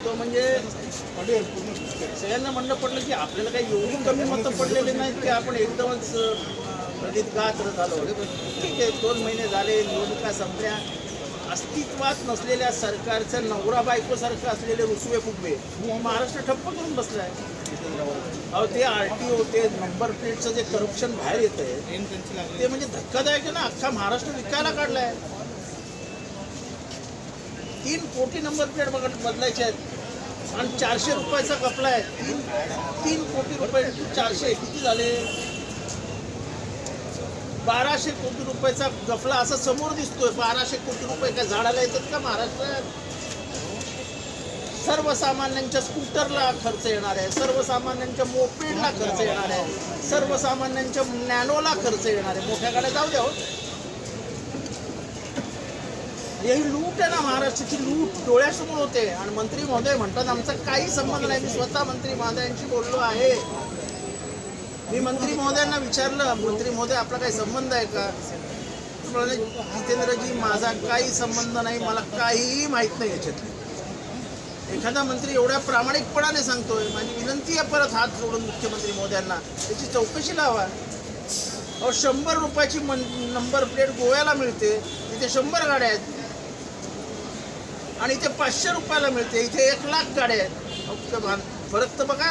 तो म्हणजे, म्हणजे सगळ्यांना म्हणणं पडलं की आपल्याला काही एवढी कमी मतं पडलेली नाहीत की आपण एकदमच प्रदीत गात्र झालो. ठीक आहे दोन महिने झाले निवडणुका संपल्या. अस्तित्वात नसलेल्या सरकारचं नवरा बायकोसारखं असलेले रुसवे फुगवे महाराष्ट्र ठप्प करून बसलाय. अहो ते आर टी ओ ते नंबर प्लेटचं जे करप्शन बाहेर येत आहे ते म्हणजे धक्कादायक आहे ना. अख्खा महाराष्ट्र विकायला काढलाय. तीन कोटी नंबर प्लेट बघ बदलायचे आहेत. आणि चारशे रुपयाचा कपडा आहे. तीन तीन कोटी रुपये चारशे किती झाले? बाराशे कोटी रुपयाचा गफला असा समोर दिसतोय. बाराशे कोटी रुपये काय झाडाला येतात का महाराष्ट्रात? सर्वसामान्यांच्या स्कूटरला खर्च येणार आहे. सर्वसामान्यांच्या मोपेडला खर्च येणार आहे. सर्वसामान्यांच्या नॅनोला खर्च येणार आहे. मोठ्या गाड्या जाऊ द्या हो. हे ही लूट आहे ना महाराष्ट्राची लूट डोळ्यासमोर होते. आणि मंत्री महोदय म्हणतात आमचा काही संबंध नाही. मी स्वतः मंत्री महोदयांशी बोललो आहे. मी मंत्री महोदयांना विचारलं मंत्री महोदय आपला काही संबंध आहे का? जितेंद्रजी माझा काही संबंध नाही. मला काहीही माहीत नाही याच्यात एखादा मंत्री एवढ्या प्रामाणिकपणाने सांगतोय माझी विनंती आहे परत हात जोडून मुख्यमंत्री मोद्यांना त्याची चौकशी लावा. अहो शंभर रुपयाची मन नंबर प्लेट गोव्याला मिळते. तिथे शंभर गाड्या आहेत. आणि इथे पाचशे रुपयाला मिळते. इथे एक लाख गाड्या आहेत. फरक तर बघा.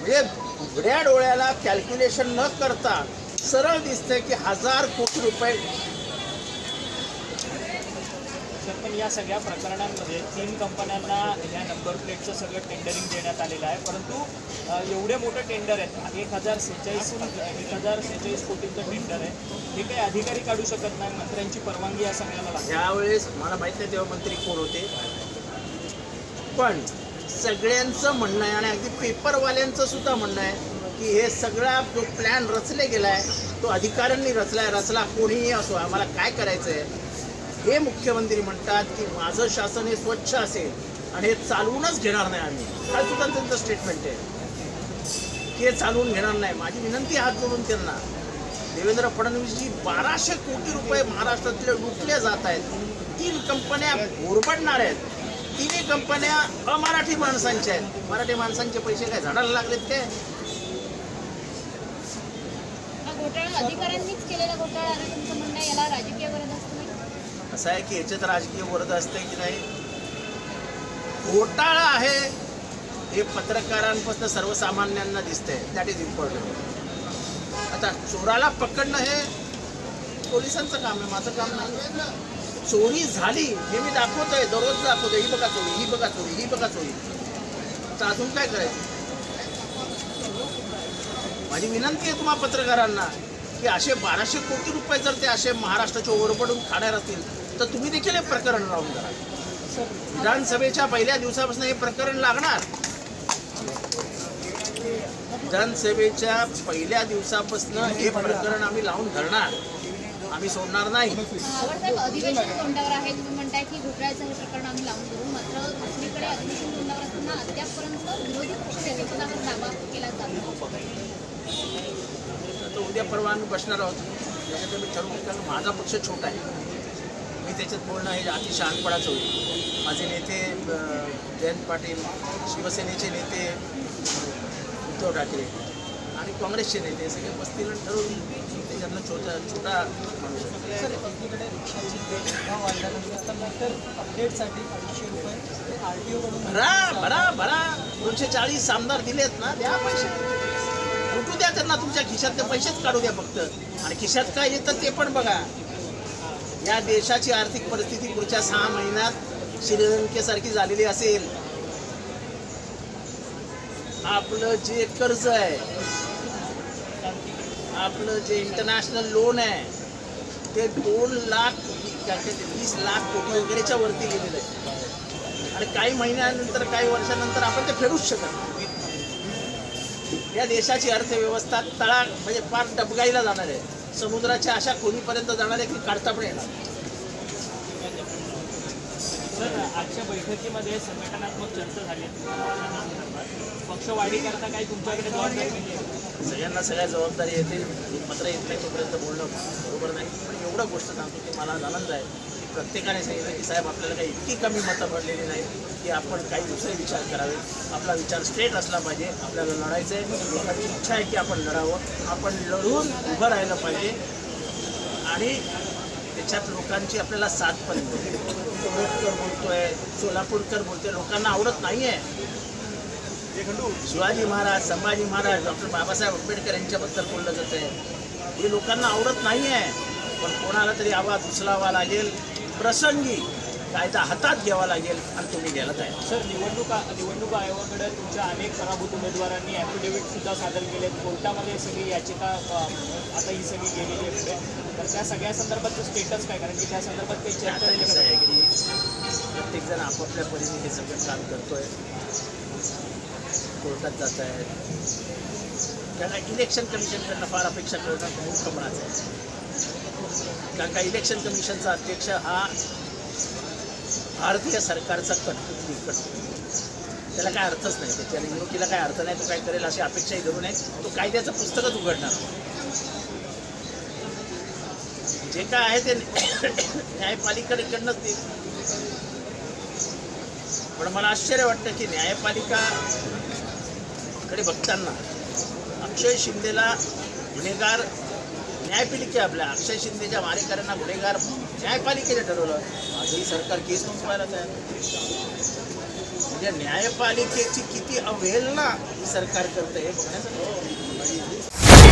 म्हणजे उघड्या डोळ्याला कॅल्क्युलेशन न करता सरळ दिसतंय की हजार कोटी रुपये सर पण या सगळ्या प्रकरणांमध्ये तीन कंपन्यांना या नंबर प्लेटचं सगळं टेंडरिंग देण्यात आलेलं आहे. परंतु एवढे मोठे टेंडर आहेत. एक हजार सेहेचाळीस एक हजार सेहेचाळीस कोटींचं टेंडर आहे. हे काही अधिकारी काढू शकत नाही मंत्र्यांची परवानगी या सगळ्याला लागते. त्यावेळेस मला माहीत नाही तेव्हा मंत्री कोण होते. पण सगळ्यांचं म्हणणं आहे आणि अगदी पेपरवाल्यांचं सुद्धा म्हणणं आहे की हे सगळा जो प्लॅन रचले गेलाय तो अधिकाऱ्यांनी रचलाय रचला कोणीही असो. आम्हाला काय करायचं आहे हे मुख्यमंत्री म्हणतात की माझं शासन हे स्वच्छ असेल आणि हे चालवूनच घेणार नाही आम्ही. काय सुद्धा त्यांचं स्टेटमेंट आहे. की हे चालवून घेणार नाही. माझी विनंती हात जोडून त्यांना. देवेंद्र फडणवीसजी बाराशे कोटी रुपये महाराष्ट्रातले लुटले जात आहेत. तीन कंपन्या घोरपडणार आहेत. तिन्ही कंपन्या अमराठी माणसांच्या आहेत. मराठी माणसांचे पैसे काय झाडाला लागलेत ते घोटाळा अधिकाऱ्यांनीच केलेला घोटाळा. तुमचं म्हणणं याला राजकीय असं आहे की याच्यात राजकीय वर्ग असते की नाही? घोटाळा आहे. हे पत्रकारांपासून सर्वसामान्यांना दिसतंय. दॅट इज इम्पॉर्टंट आता चोराला पकडणं हे पोलिसांचं काम आहे. माझं काम नाही चोरी झाली हे मी दाखवतोय. दररोज दाखवतोय. ही बघा चोरी ही बघा चोरी ही बघा चोरी. तर अजून काय करायचं? माझी विनंती आहे तुम्हा पत्रकारांना की असे बाराशे कोटी रुपये जर ते असे महाराष्ट्राचे ओरबडून खाणार असतील तर तुम्ही देखील हे प्रकरण राहून करा विधानसभेच्या पहिल्या दिवसापासून हे प्रकरण लागणार. विधानसभेच्या पहिल्या दिवसापासून हे प्रकरण आम्ही लावून धरणार. आम्ही सोडणार नाही. साहेब अधिवेशन तोंडावर आहे. तुम्ही म्हणताय की घोटाळ्याचं हे प्रकरण आम्ही लावून धरू. मात्र दुसरीकडे अधिवेशन तोंडावर असताना अद्यापपर्यंत विरोधी पक्ष नेतेपदावर दावा केला जातो तर उद्या परवा आम्ही बसणार आहोत. त्याच्यात मी ठरवू कारण माझा पक्ष छोटा आहे. त्याच्यात बोलणं हे अति शहाणपणाचं होईल. माझे नेते जयंत पाटील शिवसेनेचे नेते उद्धव ठाकरे आणि काँग्रेसचे नेते सगळे बसतील ठरवून त्याच्यातला छोटा छोटा माणूस एकीकडे रिक्षाची भाव वाढल्यानंतर अपडेटसाठी अडीचशे रुपये ते आर टी ओकडून भरा भरा भरा. दोनशे चाळीस आमदार दिलेत ना द्या पैसे. लुटू द्या त्यांना तुमच्या खिशातले पैसेच काढू द्या फक्त. आणि खिशात काय येतं ते पण बघा. या देशाची आर्थिक परिस्थिती पुढच्या सहा महिन्यात श्रीलंकेसारखी झालेली असेल. आपलं जे कर्ज आहे आपलं जे इंटरनॅशनल लोन आहे ते दोन लाख वीस लाख कोटी वगैरेच्या वरती गेलेलं आहे. आणि काही महिन्यानंतर काही वर्षानंतर आपण ते फेडूच शकत या देशाची अर्थव्यवस्था तळा म्हणजे फार डबगाईला जाणार आहे. समुद्राच्या अशा खोलीपर्यंत जाणार आहे की काढता पण येणार. सर आजच्या बैठकीमध्ये संघटनात्मक चर्चा झाली. पक्षवाढी करता काही तुमच्याकडे जबाबदारी सगळ्यांना सगळ्या जबाबदारी येते पत्र येत नाही तोपर्यंत बोलणं बरोबर नाही? पण एवढं गोष्ट सांगतो की मला आनंद आहे. प्रत्येकाने सांगितलं की साहेब आपल्याला काही इतकी कमी मतं पडलेली नाही की आपण काही दुसरे विचार करावे. आपला विचार स्ट्रेट असला पाहिजे. आपल्याला लढायचं आहे लोकांची इच्छा आहे की आपण लढावं. आपण लढून उभं राहिलं पाहिजे. आणि त्याच्यात लोकांची आपल्याला साथ पण मिळते तोरटकर बोलतोय सोलापूरकर बोलतोय लोकांना आवडत नाही आहे शिवाजी महाराज संभाजी महाराज डॉक्टर बाबासाहेब आंबेडकर यांच्याबद्दल बोललं जात आहे हे लोकांना आवडत नाही आहे पण कोणाला तरी आवाज उचलावा लागेल. प्रसंगी कायदा हातात घ्यावा लागेल आणि तुम्ही गेला आहे. सर निवडणूक निवडणूक आयोगाकडे तुमच्या अनेक पराभूत उमेदवारांनी ॲफिडेव्हिट सुद्धा सादर केलेत. कोर्टामध्ये सगळी याचिका आता ही सगळी गेलेली आहे पुढे. तर त्या सगळ्या संदर्भातचं स्टेटस काय? कारण की त्या संदर्भात काही चर्चा? आहे की प्रत्येकजण आपापल्या परीने हे सगळं काम करतोय. कोर्टात जात आहेत. त्यांना इलेक्शन कमिशनकडनं फार अपेक्षा करणं मूर्खपणाचं आहे. कारण का इलेक्शन कमिशनचा अध्यक्ष हा भारतीय सरकारचा कटपुतली कटपुतली त्याला काय अर्थच नाही. त्याच्या निवडणुकीला काय अर्थ नाही तो काय करेल अशी अपेक्षाही धरू नये तो कायद्याचं पुस्तकच उघडणार. जे काय आहे ते न्यायपालिकेकडनंच ते. पण मला आश्चर्य वाटतं की न्यायपालिका कडे बघताना अक्षय शिंदेला गुन्हेगार न्यायपालिका आपल्या अक्षय शिंदेच्या मारेकऱ्यांना गुन्हेगार न्यायपालिकेने ठरवलं. आजही सरकार केस नोंदवायला तयार म्हणजे न्यायपालिकेची किती अवहेलना ही सरकार करतं हे बघण्यासाठी